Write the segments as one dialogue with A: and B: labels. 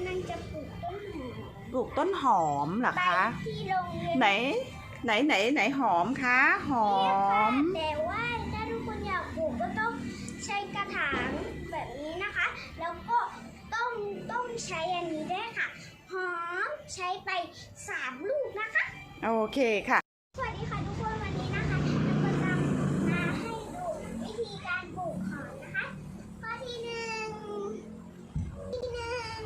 A: ำลังจะปลูกต้นหอม
B: ปลูกต้นหอมเหรอ
A: ไป
B: คะ
A: ที่โรงเรียน
B: ไหน ไหนไหนไหนหอมคะหอ
A: เนี่ยค่ะ
B: ม
A: แต่ว่าถ้าทุกคนอยากปลูกก็ต้องใช้กระถางแบบนี้นะคะ แล้วก็ต้องต้องใช้อันนี้ด้วยค่ะ หอมใช้ไปสามลูกนะคะ
B: โอเคค่ะ
A: สวัสดีค่ะทุกคนวันนี้นะคะเราก็จะมาให้ดูวิธีการปลูกหอมนะคะ ข้อที่หนึ่งที่หนึ่ง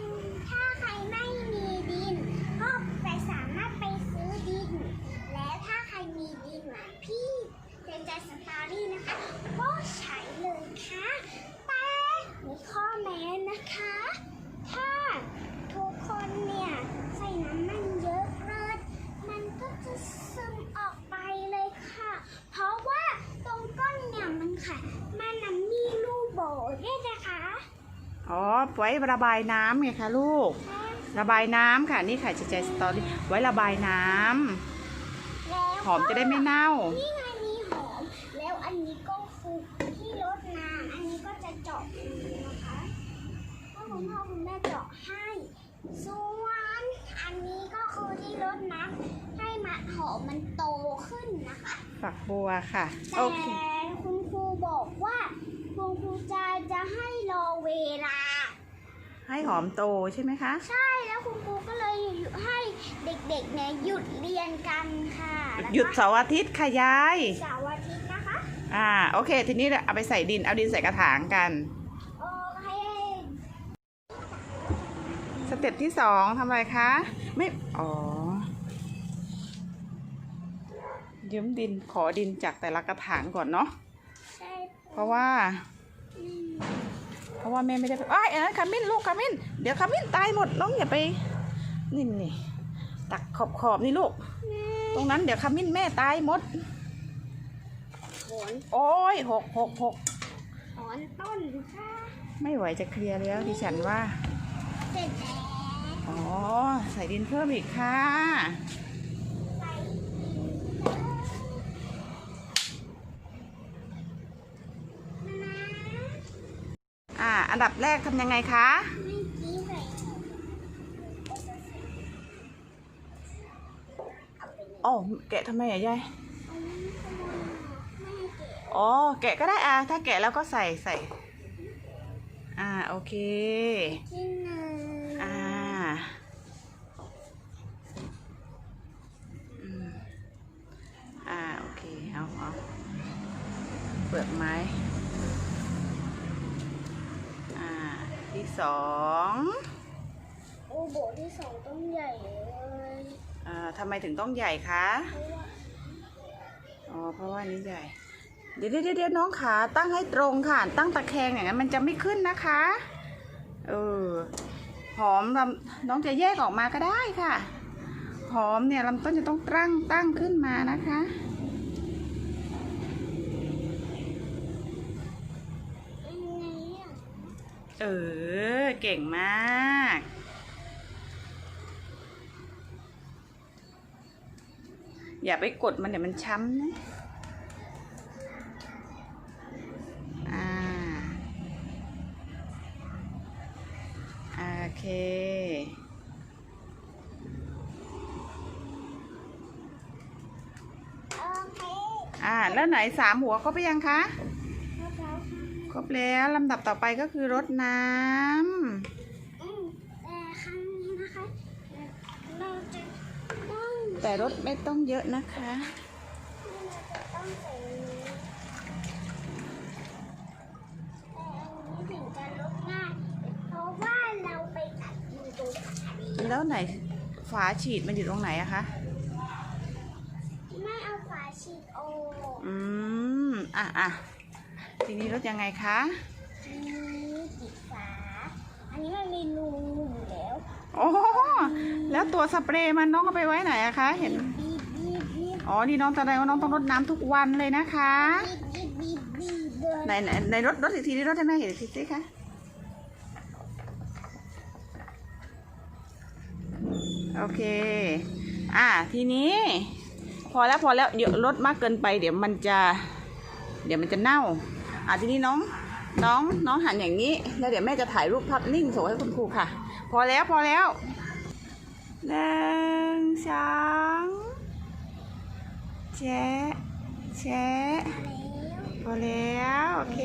A: ถ้าใครไม่มีดิน ก็ไปสามารถไปซื้อดิน และถ้าใครมีดินเหมือนพี่เจนใจสตอรี่นะคะ ก็ใช้เลยค่ะ แต่มีข้อแม้นะคะ ถ้าทุกคนเนี่ยใส่น้ำมันเยอะเกิน มันก็จะซึมออกไปเลยค่ะ เพราะว่าตรงก้นเนี่ยมันค่ะ มันน่ะมีรูโบด้วยนะคะ
B: อ๋อ ไว้ระบายน้ำไงคะลูก ระบายน้ำค่ะนี่ค่ะใจใจสตอรี่ไว้ระบายน้ำ
A: แล้ว
B: หอมจะได้ไม่เน่า
A: นี่ไงมีหอม แล้วอันนี้ก็คือที่รดน้ำอันนี้ก็จะเจาะรูนะคะถ้าคุณพ่อคุณแม่เจาะให้ส่วนอันนี้ก็คือที่รดน้ำให้มันหอมมันโตขึ้นนะคะ
B: ฝักบัวค่ะ
A: แต่
B: โอเค
A: คุณครูบอกว่าคุณครูจะจะให้รอเวลา
B: ให้หอมโตใช่ไหมคะ
A: ใช่แล้วคุณครูก็เลยให้เด็กๆเนี่ยหยุดเรียนกันค่ะแล้วก็
B: หยุดเสาร์อาทิตย์ค่ะยาย
A: เสาร์อาทิตย์นะคะ
B: อ่าโอเค ทีนี้เอาไปใส่ดินเอาดินใส่กระถางกัน
A: โอเค
B: สเต็ปที่สองทำอะไรคะ ไม่ อ๋อยืมดินขอดินจากแต่ละกระถางก่อนเนาะ
A: ใช่
B: เพราะว่า
A: อืม
B: เพ ราะว่าแม่ไม่ได้ไปอ้ายอันนั้นขมิ้นลูกขมิ้นเดี๋ยวขมิ้นตายหมดน้องอย่าไปนี่นี่ตักขอบขอบนี่ลูก ตรงนั้นเดี๋ยวขมิ้นแม่ตายหมด
A: ถอน
B: โอ้ยหกหกหก
A: ถอนต้นค่ะ
B: ไม่ไหวจะเคลียร์แล้วดิฉันว่า
A: เสร็จแล้ว
B: อ๋อใส่ดินเพิ่มอีกค่ะ
A: ใส่นะ
B: อ่า อันดับแรกทำยังไงคะ
A: ไม่เอาไปเลย
B: อ๋อ แกะทำไมอะยาย
A: โอ้เก็บ
B: อ๋อ แกะก็ได้อะ ถ้าแกะแล้วก็ใส่ใส่ อ่า โอเค
A: ที่หนึ่ง
B: อ่าอืมอ่า โอเค เอาเอาเปลือกไม้ อ่า ที่สอง
A: โอ้โบที่สองต้องใหญ่เลย
B: อ่าทำไมถึงต้องใหญ่คะ
A: เพราะว่า
B: อ๋อ เพราะว่านี้ใหญ่เดี๋ยวเดี๋ยวเดี๋ยวน้องขาตั้งให้ตรงค่ะ ตั้งตะแคงอย่างนั้นมันจะไม่ขึ้นนะคะ เออ หอมลำน้องจะแยกออกมาก็ได้ค่ะ หอมเนี่ยลำต้นจะต้องตั้งตั้งขึ้นมานะคะ
A: อันนี้อะ
B: เออ เก่งมาก อย่าไปกดมันเดี๋ยวมันช้ำนะอ่าโอเค
A: อ่า
B: แล้วไหนสามหัวครบไปยังคะ
A: ครบแล้วค่ะ
B: คร บแล้วลำดับต่อไปก็คือรดน้ำ
A: อืมแต่ครั้งนี้นะคะเราจะต้อง
B: แต่รดไม่ต้องเยอะนะคะ
A: เราจะต้องใส่นี้แต่อันนี้ถึงจะลดง่ายเพราะว่าเราไปตัดอยู่ตรงนี้
B: แล้วไหนฝาฉีดมันอยู่ตรงไหนอะคะ
A: ไม่เอาฝาฉีดโออก
B: อืม อะอะ ทีนี้รดยังไงคะ
A: อันนี้ปิดฝา อันนี้มันมีรูอยู่แล้ว
B: โอ้แล้วตัวสเปรย์มันน้องเอาไปไว้ไหนอะคะเห็น
A: บีบบีบบีบ
B: อ๋อนี่น้องแสดงว่าน้องต้องรดน้ำทุกวันเลยนะคะ
A: บีบบีบบีบเดิน
B: ไหนไหนไหนรดรดอีกทีนี้รดให้แม่เห็นอีกทีสิคะโอเค อะทีนี้ พอแล้วพอแล้วเดี๋ยวรดมากเกินไป เดี๋ยวมันจะ เดี๋ยวมันจะเน่า อะทีนี้น้องน้องน้องหันอย่างนี้แล้วเดี๋ยวแม่จะถ่ายรูปภาพนิ่งส่งให้คุณครูค่ะ พอแล้วพอแล้วหนึ่งสองแชะแชะพอแล้ว โอเค